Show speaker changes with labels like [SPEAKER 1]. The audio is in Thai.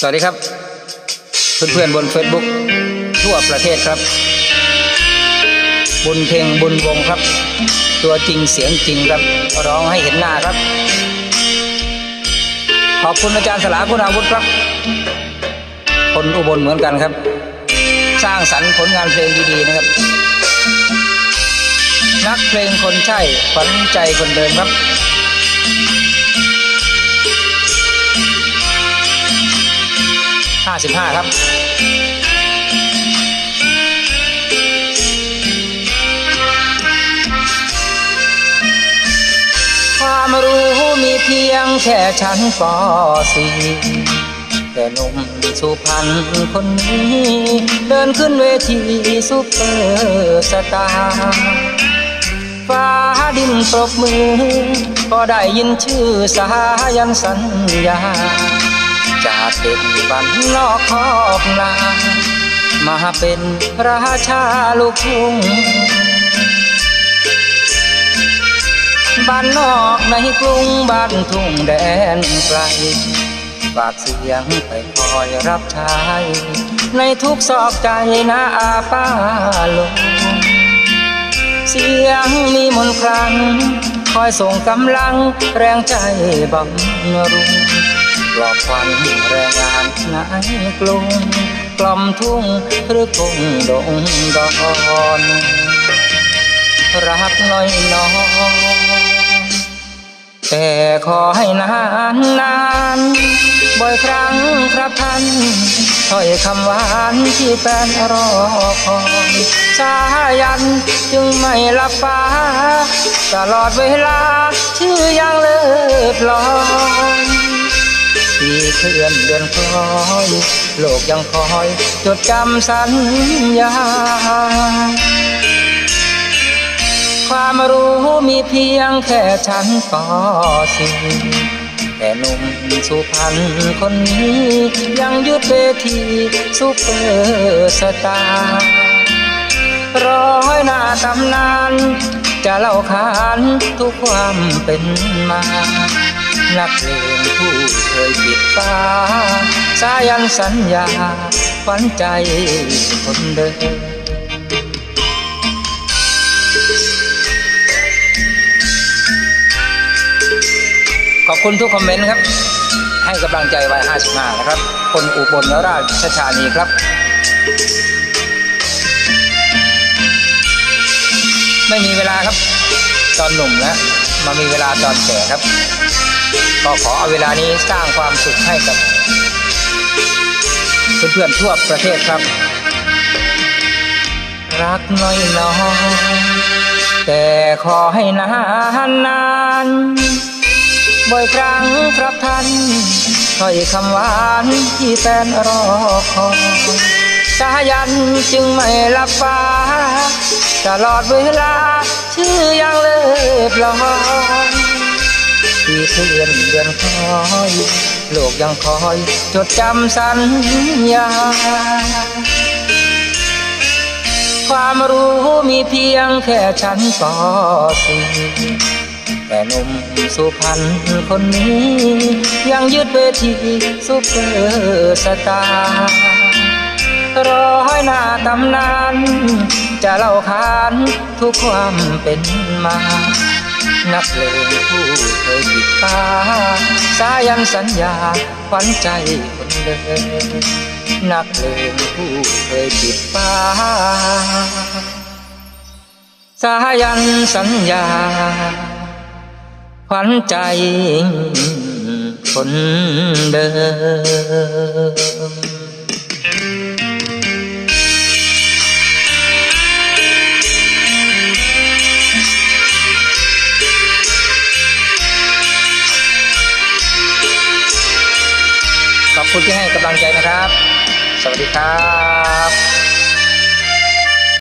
[SPEAKER 1] สวัสดีครับ เพื่อนๆบน Facebook ทั่วประเทศครับ บุญเพลงบุญวงครับ ตัวจริงเสียงจริงครับ ร้องให้เห็นหน้าครับ ขอบคุณอาจารย์สลาคุณอาวุธครับ คนอุบลเหมือนกันครับ สร้างสรรค์ผลงานเพลงดีๆนะครับ นักเพลงคนใช่ขวัญใจคนเดินครับ ห้าสิบห้าครับความรู้มีเพียงแค่ชั้นปสี่แต่หนุ่มสุพรรณคนนี้ เดินขึ้นเวทีซุปเปอร์สตาร์ฟ้าดินปรบมือ ก็ได้ยินชื่อสายันสัญญา จากเด็กบ้านนอกขอบนามาเป็นราชาลูกทุ่งบ้านนอกในกรุงบ้านทุ่งแดนไกลฝากเสียงไปคอยรับใช้ในทุกซอกใจนะอาป้าลงเสียงมีมนต์ครั้ง คอยส่งกำลังแรงใจบำรุง ปลอบควันแรงงานนายกรุงกล่อมทุ่งหรือกงดงดอนรักน้อยน้อยแต่ขอให้นานนานบ่อยครั้งครับท่านถ้อยคำหวานที่แฟนรอคอยสายันจึงไม่ลับฟ้า ตลอดเวลาชื่อยังเลิศลอย ที่เคลื่อนเดือนคล้อยโลกยังคอย จดจำสัญญา ความรู้มีเพียงแค่ชั้นปสี่แต่หนุ่มสุพรรณคนนี้ ยังยึดเวทีซุปเปอร์สตาร์ร้อยหน้าตำนาน จะเล่าขานทุกความเป็นมา นักเลงผู้เคยปิดตาสายันสัญญาขวัญใจคนเดิมขอบคุณทุกคอมเมนต์ครับ ให้กำลังใจวัย55 นะครับ คนอุบลราชธานีครับ ไม่มีเวลาครับ ตอนหนุ่มนะมามีเวลาตอนแก่ครับ ก็ขอเอาเวลานี้สร้างความสุขให้กับเพื่อนๆทั่วประเทศครับ รักน้อยน้อยแต่ขอให้นานนานบ่อยครั้งครับท่านถ้อยคำหวานที่แฟนรอคอยสายันจึงไม่ลับฟ้าตลอดเวลาชื่อยังเลิศลอย ที่เคลื่อนเดือนคอย โลกยังคอย จดจำสัญญา ความรู้มีเพียงแค่ชั้นปสี่แต่หนุ่มสุพรรณคนนี้ ยังยึดเวทีซุปเปอร์สตาร์ ร้อยหน้าตำนาน จะเล่าขานทุกความเป็นมา นักเลงผู้เคยปิดตาสายันสัญญาขวัญใจคนเดิมนักเลงผู้เคยปิดฟ้าสายันสัญญาขวัญใจคนเดิม คุณที่ให้กำลังใจนะครับ สวัสดีครับ